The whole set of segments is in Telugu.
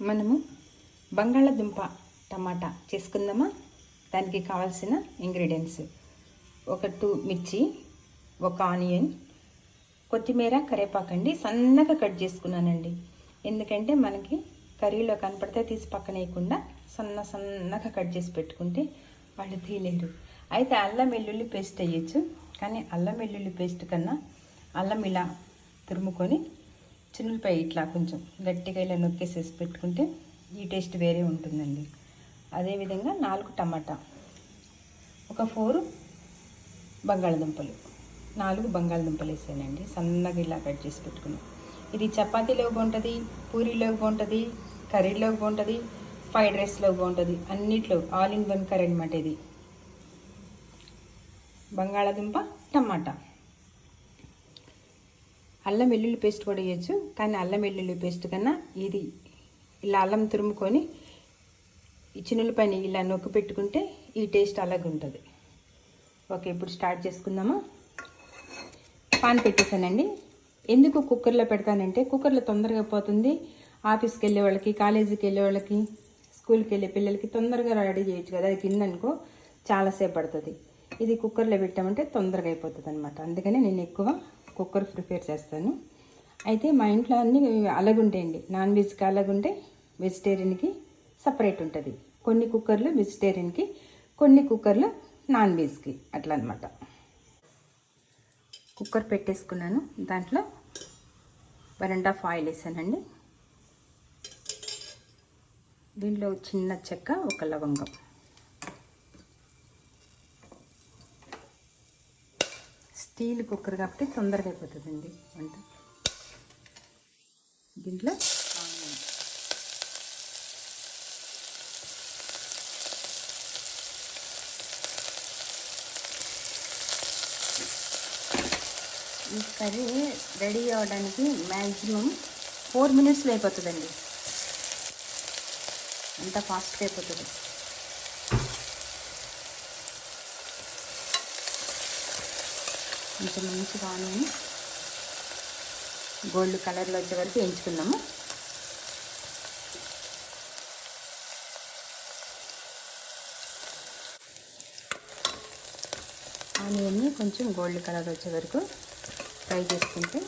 మనము బంగాళదుంప టమాటా చేసుకుందామా? దానికి కావాల్సిన ఇంగ్రీడియంట్స్. ఒక టూ మిర్చి ఒక ఆనియన్ కొత్తిమీర కరేపాకండి సన్నగా కట్ చేసుకున్నానండి. ఎందుకంటే మనకి కర్రీలో కనపడితే తీసి పక్కన వేయకుండా సన్న సన్నగా కట్ చేసి పెట్టుకుంటే వాళ్ళు తీయలేరు. అయితే అల్లం వెల్లుల్లి పేస్ట్ వేయచ్చు. కానీ అల్లం వెల్లుల్లి పేస్ట్ కన్నా అల్లం ఇలా తురుముకొని చిన్నులపై ఇట్లా కొంచెం గట్టిగా ఇలా నొక్కేసేసి పెట్టుకుంటే ఈ టేస్ట్ వేరే ఉంటుందండి. అదేవిధంగా నాలుగు టమాటా ఒక ఫోర్ బంగాళదుంపలు నాలుగు బంగాళదుంపలు వేసానండి. సన్నగా ఇలా కట్ చేసి పెట్టుకుని ఇది చపాతీలో బాగుంటుంది పూరీలో బాగుంటుంది కర్రీలో బాగుంటుంది ఫ్రైడ్ రైస్లో బాగుంటుంది అన్నిట్లో ఆల్ ఇన్ వన్ కర్రీ అనమాట ఇది. బంగాళదుంప టమాటా. అల్లం వెల్లుల్లి పేస్ట్ కూడా వేయచ్చు. కానీ అల్లం వెల్లుల్లి పేస్ట్ కన్నా ఇది ఇలా అల్లం తురుముకొని ఈ పైన ఇలా నొక్కి పెట్టుకుంటే ఈ టేస్ట్ అలాగే ఉంటుంది ఓకే ఇప్పుడు స్టార్ట్ చేసుకుందామా. పాన్ పెట్టేశానండి. ఎందుకు కుక్కర్లో పెడతానంటే కుక్కర్లో తొందరగా పోతుంది. ఆఫీస్కి వెళ్ళే వాళ్ళకి కాలేజీకి వెళ్ళే వాళ్ళకి స్కూల్కి వెళ్ళే పిల్లలకి తొందరగా రెడీ చేయొచ్చు కదా. అది కింద అనుకో చాలాసేపు పడుతుంది. ఇది కుక్కర్లో పెట్టామంటే తొందరగా అయిపోతుంది అనమాట అందుకనే నేను ఎక్కువ కుక్కర్ ప్రిపేర్ చేస్తాను. అయితే మా ఇంట్లో అన్నీ అలాగుంటాయండి. నాన్ వెజ్కి అలాగుంటే వెజిటేరియన్కి సపరేట్ ఉంటుంది. కొన్ని కుక్కర్లు వెజిటేరియన్కి కొన్ని కుక్కర్లు నాన్ వెజ్కి అట్లా అనమాట కుక్కర్ పెట్టేసుకున్నాను. దాంట్లో వన్ అండ్ హాఫ్ ఆయిల్ వేసానండి. దీంట్లో చిన్న చెక్క ఒక లవంగం. స్టీల్ కుక్కర్ కాబట్టి తొందరగా అయిపోతుందండి వంట. దీంట్లో ఆనియన్. ఈ కర్రీ రెడీ అవ్వడానికి మ్యాక్సిమం ఫోర్ మినిట్స్లో అయిపోతుందండి. అంత ఫాస్ట్గా అయిపోతుంది. కొంచెం మంచిగా ఆనియన్ గోల్డ్ కలర్లో వచ్చే వరకు ఎంచుకుందాము ఆనియన్ని కొంచెం గోల్డ్ కలర్ వచ్చే వరకు ఫ్రై చేసుకుంటే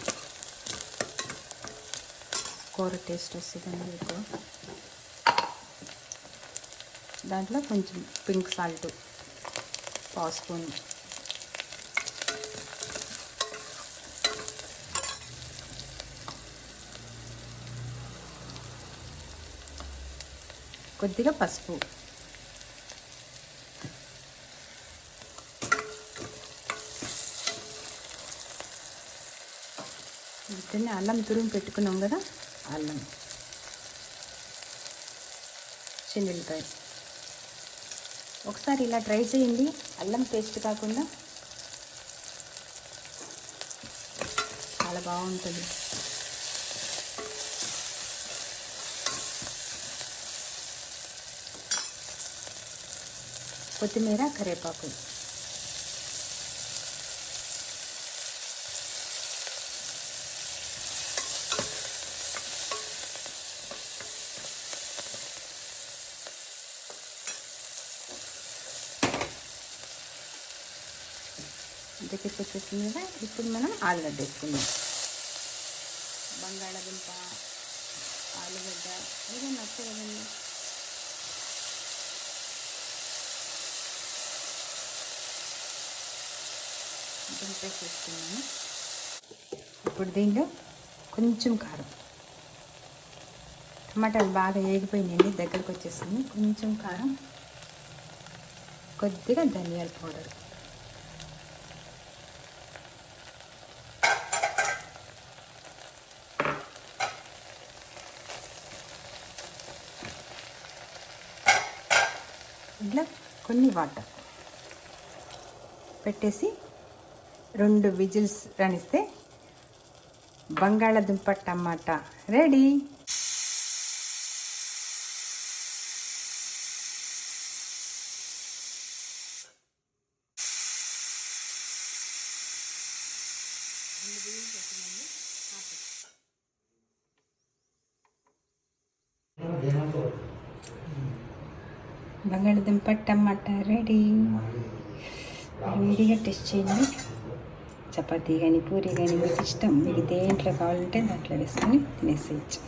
కూర టేస్ట్ వస్తుందండి మీకు దాంట్లో కొంచెం పింక్ సాల్ట్ పావు స్పూన్ కొద్దిగా పసుపు. వీటిని అల్లం తురుము పెట్టుకున్నాం కదా? అల్లం. చిన్నులపాయ ఒకసారి ఇలా ట్రై చేయండి. అల్లం పేస్ట్ కాకుండా చాలా బాగుంటుంది. కొత్తిమీర కరివేపాకు. దగ్గరికి వచ్చేసింది కదా ఇప్పుడు మనం ఆలుగడ్డ వేసుకుందాం. బంగాళదుంప ఆలుగడ్డ ఏదైనా నచ్చే కదండి ఇప్పుడు దీంట్లో కొంచెం కారం. టమాటాలు బాగా వేగిపోయినాయండి దగ్గరకు వచ్చేసింది. కొంచెం కారం కొద్దిగా ధనియాల పౌడర్. ఇట్లా కొన్ని వాటర్ పెట్టేసి రెండు విజిల్స్ రానిస్తే బంగాళదుంప టమాటా. రెడీ? బంగాళదుంప టమాటా రెడీ. వేడిగా టెస్ట్ చేయండి. చపాతీ కానీ పూరి కానీ మీకు ఇష్టం. మీకు దేంట్లో కావాలంటే దాంట్లో వేసుకొని తినేసేయచ్చు.